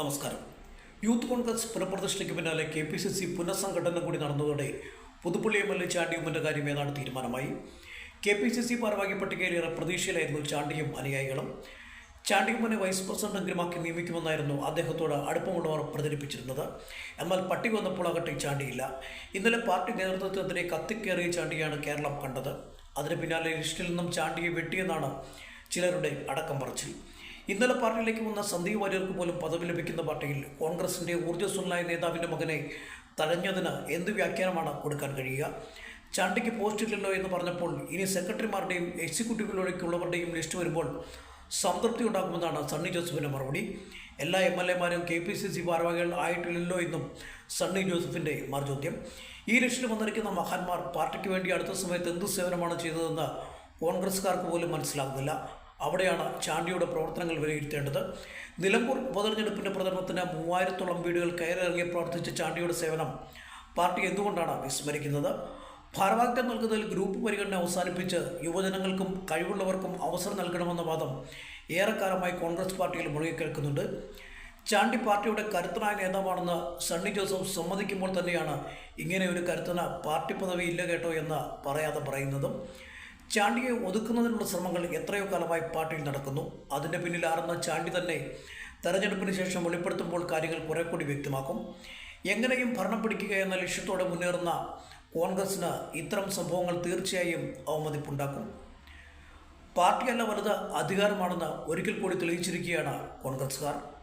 നമസ്കാരം. യൂത്ത് കോൺഗ്രസ് പുനഃപ്രതിഷ്ഠയ്ക്ക് പിന്നാലെ K P C C പുനഃസംഘടന കൂടി നടന്നതോടെ പുതുപ്പള്ളി എം എൽ എ ചാണ്ടിയുമ്മന്റെ കാര്യം ഏതാണ്ട് തീരുമാനമായി. കെ പി സി സി ഭാരവാഹി പട്ടികയിലേറെ പ്രതീക്ഷയിലായിരുന്നു ചാണ്ടിയും അനുയായികളും. ചാണ്ടിയുമ്മനെ വൈസ് പ്രസിഡന്റെങ്കിലുമാക്കി നിയമിക്കുമെന്നായിരുന്നു അദ്ദേഹത്തോട് അടുപ്പമുള്ളവർ പ്രചരിപ്പിച്ചിരുന്നത്. എന്നാൽ പട്ടിക വന്നപ്പോൾ ആകട്ടെ ചാണ്ടിയില്ല. ഇന്നലെ പാർട്ടി നേതൃത്വത്തിനെതിരെ കത്തിക്കേറിയ ചാണ്ടിയാണ് കേരളം കണ്ടത്. അതിന് പിന്നാലെ ലിസ്റ്റിൽ നിന്നും ചാണ്ടിയെ വെട്ടിയെന്നാണ് ചിലരുടെ അടക്കം പറച്ചിൽ. ഇന്നലെ പാർട്ടിയിലേക്ക് വന്ന സന്ദീപ് വാര്യർക്ക് പോലും പദവി ലഭിക്കുന്ന പാർട്ടിയിൽ കോൺഗ്രസിന്റെ ഊർജസ്വലനായ നേതാവിന്റെ മകനെ തഴഞ്ഞതിന് എന്ത് വ്യാഖ്യാനമാണ് കൊടുക്കാൻ കഴിയുക? ചാണ്ടിക്ക് പോസ്റ്റ് ഇല്ലല്ലോ എന്ന് പറഞ്ഞപ്പോൾ ഇനി സെക്രട്ടറിമാരുടെയും എക്സിക്യൂട്ടീവുകളിലേക്കുള്ളവരുടെയും ലിസ്റ്റ് വരുമ്പോൾ സംതൃപ്തി ഉണ്ടാകുമെന്നാണ് സണ്ണി ജോസഫിന്റെ മറുപടി. എല്ലാ എം എൽ എമാരും കെ പി സി സി ഭാരവാഹികൾ ആയിട്ടില്ലല്ലോ എന്നും സണ്ണി ജോസഫിന്റെ മറുചോദ്യം ഈ ലിസ്റ്റിൽ വന്നിരിക്കുന്ന മഹാന്മാർ പാർട്ടിക്ക് വേണ്ടി അടുത്ത സമയത്ത് എന്ത് സേവനമാണ് ചെയ്തതെന്ന് കോൺഗ്രസ്സുകാർക്ക് പോലും മനസ്സിലാകുന്നില്ല അവിടെയാണ് ചാണ്ടിയുടെ പ്രവർത്തനങ്ങൾ വിലയിരുത്തേണ്ടത്. നിലമ്പൂർ ഉപതെരഞ്ഞെടുപ്പിന്റെ പ്രചരണത്തിന് മൂവായിരത്തോളം വീടുകൾ കയറിറങ്ങി പ്രവർത്തിച്ച ചാണ്ടിയുടെ സേവനം പാർട്ടി എന്തുകൊണ്ടാണ് വിസ്മരിക്കുന്നത്? ഭാരവാഹിത്വം നൽകുന്നതിൽ ഗ്രൂപ്പ് പരിഗണന അവസാനിപ്പിച്ച് യുവജനങ്ങൾക്കും കഴിവുള്ളവർക്കും അവസരം നൽകണമെന്ന വാദം ഏറെക്കാലമായി കോൺഗ്രസ് പാർട്ടിയിൽ മുഴുകിക്കേൾക്കുന്നുണ്ട്. ചാണ്ടി പാർട്ടിയുടെ കരുത്തനായ നേതാവാണെന്ന് സണ്ണി ജോസഫ് സമ്മതിക്കുമ്പോൾ തന്നെയാണ് ഇങ്ങനെ ഒരു കരുത്തന പാർട്ടി പദവി ഇല്ല കേട്ടോ എന്ന് പറയാതെ പറയുന്നതും. ചാണ്ടിയെ ഒതുക്കുന്നതിനുള്ള ശ്രമങ്ങൾ എത്രയോ കാലമായി പാർട്ടിയിൽ നടക്കുന്നു. അതിന്റെ പിന്നിൽ ആറുന്ന ചാണ്ടി തന്നെ തെരഞ്ഞെടുപ്പിന് ശേഷം വെളിപ്പെടുത്തുമ്പോൾ കാര്യങ്ങൾ കുറെ കൂടി വ്യക്തമാക്കും. എങ്ങനെയും ഭരണം പിടിക്കുക എന്ന ലക്ഷ്യത്തോടെ മുന്നേറുന്ന കോൺഗ്രസിന് ഇത്തരം സംഭവങ്ങൾ തീർച്ചയായും അവമതിപ്പുണ്ടാക്കും. പാർട്ടിയല്ല വലുത് അധികാരമാണെന്ന് ഒരിക്കൽ കൂടി തെളിയിച്ചിരിക്കുകയാണ് കോൺഗ്രസ്സുകാർ.